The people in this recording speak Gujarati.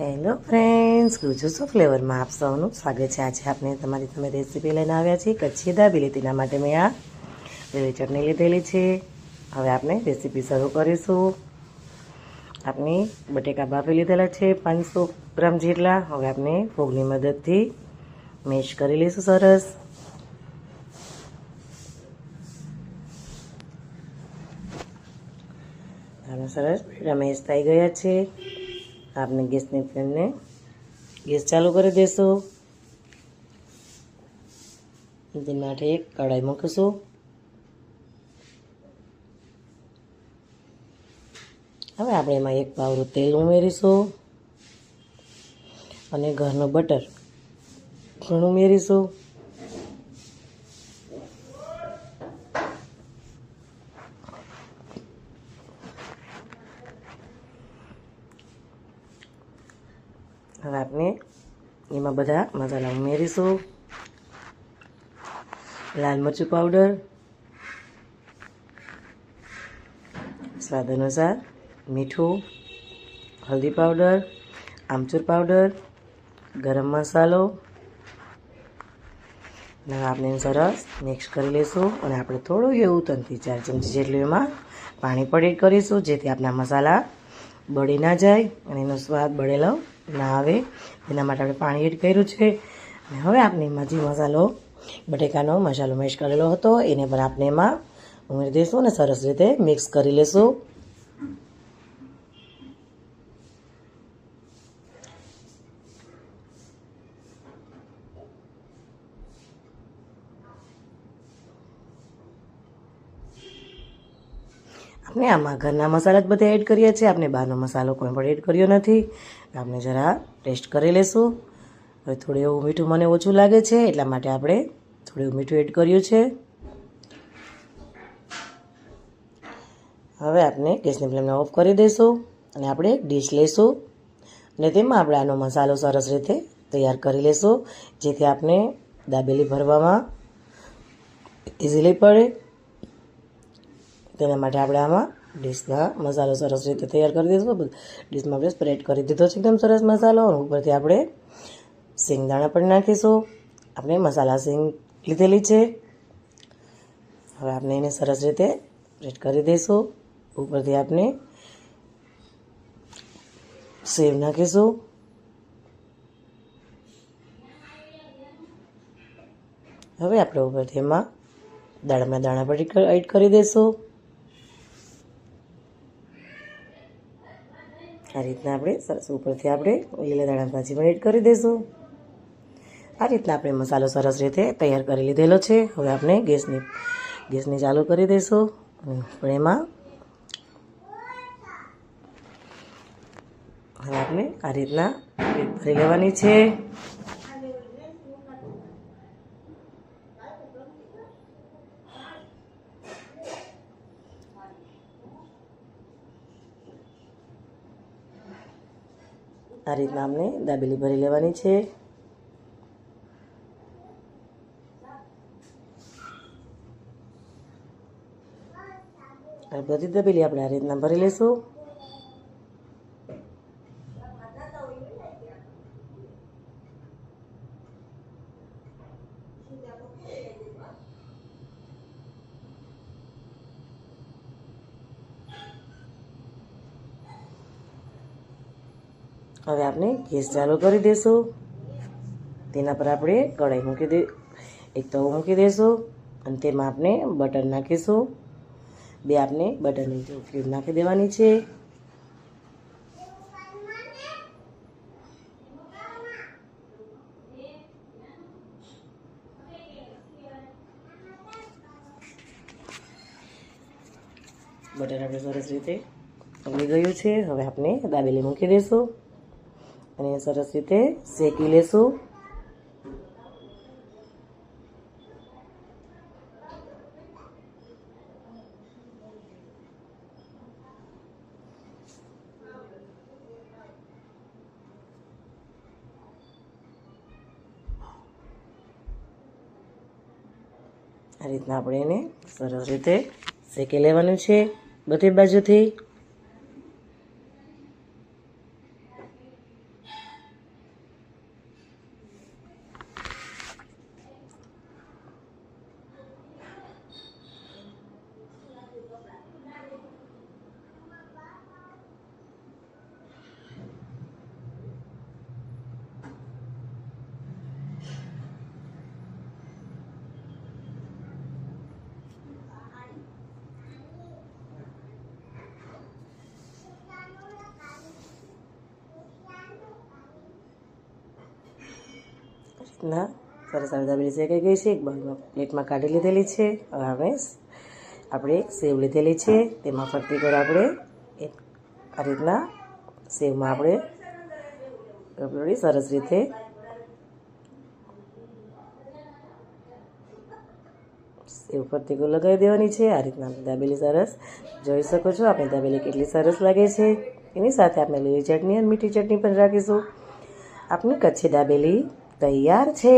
હેલો ફ્રેન્ડ્સ ગુજુસો ફ્લેવરમાં આપ સૌનું સ્વાગત છે. આજે આપણે તમારી તમે રેસીપી લઈને આવ્યા છીએ કચ્છી દાબેલી તેના માટે મેં આ લીલી ચટણી લીધેલી છે. હવે આપણે રેસીપી શરૂ કરીશું. આપણે બટેકા બાફી લીધેલા છે પાંચસો ગ્રામ જેટલા. હવે આપણે ફોગની મદદથી મેશ કરી લઈશું સરસ. સરસ રમેશ થઈ ગયા છે. આપણે ગેસની ફ્લેમને. ગેસ ચાલુ કરી દઈશું તે માટે એક કઢાઈ મૂકીશું. હવે આપણે એમાં એક પાવરું તેલ ઉમેરીશું અને ઘરનું બટર પણ ઉમેરીશું. હવે આપણે એમાં બધા મસાલા ઉમેરીશું. લાલ મરચું પાવડર સ્વાદ અનુસાર મીઠું, હલ્દી પાવડર આમચૂર પાવડર ગરમ મસાલો. અને આપણે સરસ મિક્સ કરી લઈશું અને આપણે થોડું એવું ત્રણથી ચાર ચમચી જેટલું એમાં પાણી પડી કરીશું, જેથી આપણા મસાલા બળી ના જાય અને એનો સ્વાદ બળેલો ના આવે. એના માટે આપણે પાણી એડ કર્યું છે. અને હવે આપણે એમાં મસાલો, બટેકાનો મસાલો મેશ કરેલો હતો, એને પણ આપણે એમાં ઉમેરી દઈશું અને સરસ રીતે મિક્સ કરી લઈશું આપણે આમાં ઘરના મસાલા જ બધા એડ કરીએ છીએ. આપણે બહારનો મસાલો કોઈ પણ એડ કર્યો નથી. આપણે જરા ટેસ્ટ કરી લઈશું હવે થોડું એવું મીઠું મને ઓછું લાગે છે, એટલા માટે આપણે થોડું એવું મીઠું એડ કર્યું છે. હવે આપણે ગેસની ફ્લેમને ઓફ કરી દઈશું અને આપણે ડીશ લઈશું. અને તેમાં આપણે આનો મસાલો સરસ રીતે તૈયાર કરી લઈશું જેથી આપણે દાબેલી ભરવામાં ઇઝીલી પડે. તેના માટે આપણે આમાં ડીશના મસાલો સરસ રીતે તૈયાર કરી દઈશું. ડીશમાં આપણે સ્પ્રેડ કરી દીધો છે એકદમ સરસ મસાલો. અને ઉપરથી આપણે સિંગદાણા પણ નાખીશું. આપણે મસાલા સિંગ લીધેલી છે. હવે આપણે એને સરસ રીતે સ્પ્રેડ કરી દઈશું. ઉપરથી આપણે સેવ નાખીશું. હવે આપણે ઉપરથી એમાં દાળમાં દાણા પણ એડ કરી દઈશું. આ રીતના આપણે સરસ ઉપરથી આપણે લીલા દાણા ભાજી પણ એડ કરી દઈશું આ રીતના આપણે મસાલો સરસ રીતે તૈયાર કરી લીધેલો છે. હવે આપણે ગેસની ગેસની ચાલુ કરી દઈશું અને એમાં હવે આપણે આ રીતના ભરી લેવાની છે. આ રીતના અમને દાબેલી ભરી લેવાની છે. બધી દાબેલી આપણે આ રીતના ભરી લઈશું હવે આપણે ગેસ ચાલુ કરી દઈશું તેના પર આપણે કઢાઈ મૂકી દે, એક તવો મૂકી દઈશું અને તેમાં આપણે બટર નાખીશું. બે આપણે બટરની જો ક્યુબ નાખી દેવાની છે. બટર આપણે સરસ રીતે ઉગી ગયું છે. હવે આપણે દાબેલી મૂકી દઈશું અને સરસ રીતે શેકી લેશું. આ રીતના આપણે એને સરસ રીતે શેકી લેવાનું છે. બધી બાજુથી ના, સરસ આવી દાબેલી શેકાઈ ગઈ છે? એક બાઉલમાં પ્લેટમાં કાઢી લીધેલી છે. હવે આપણે આપણે સેવ લીધેલી છે. તેમાં ફરતી કર આપણે. એક આ રીતના સેવમાં આપણે રબડી સરસ રીતે સેવ ફરતી કર લગાવી દેવાની છે. આ રીતના દાબેલી સરસ જોઈ શકો છો. આપણી દાબેલી કેટલી સરસ લાગે છે. એની સાથે આપણે લીલી ચટણી અને મીઠી ચટણી પણ રાખીશું. આપની કચ્છી દાબેલી તૈયાર છે.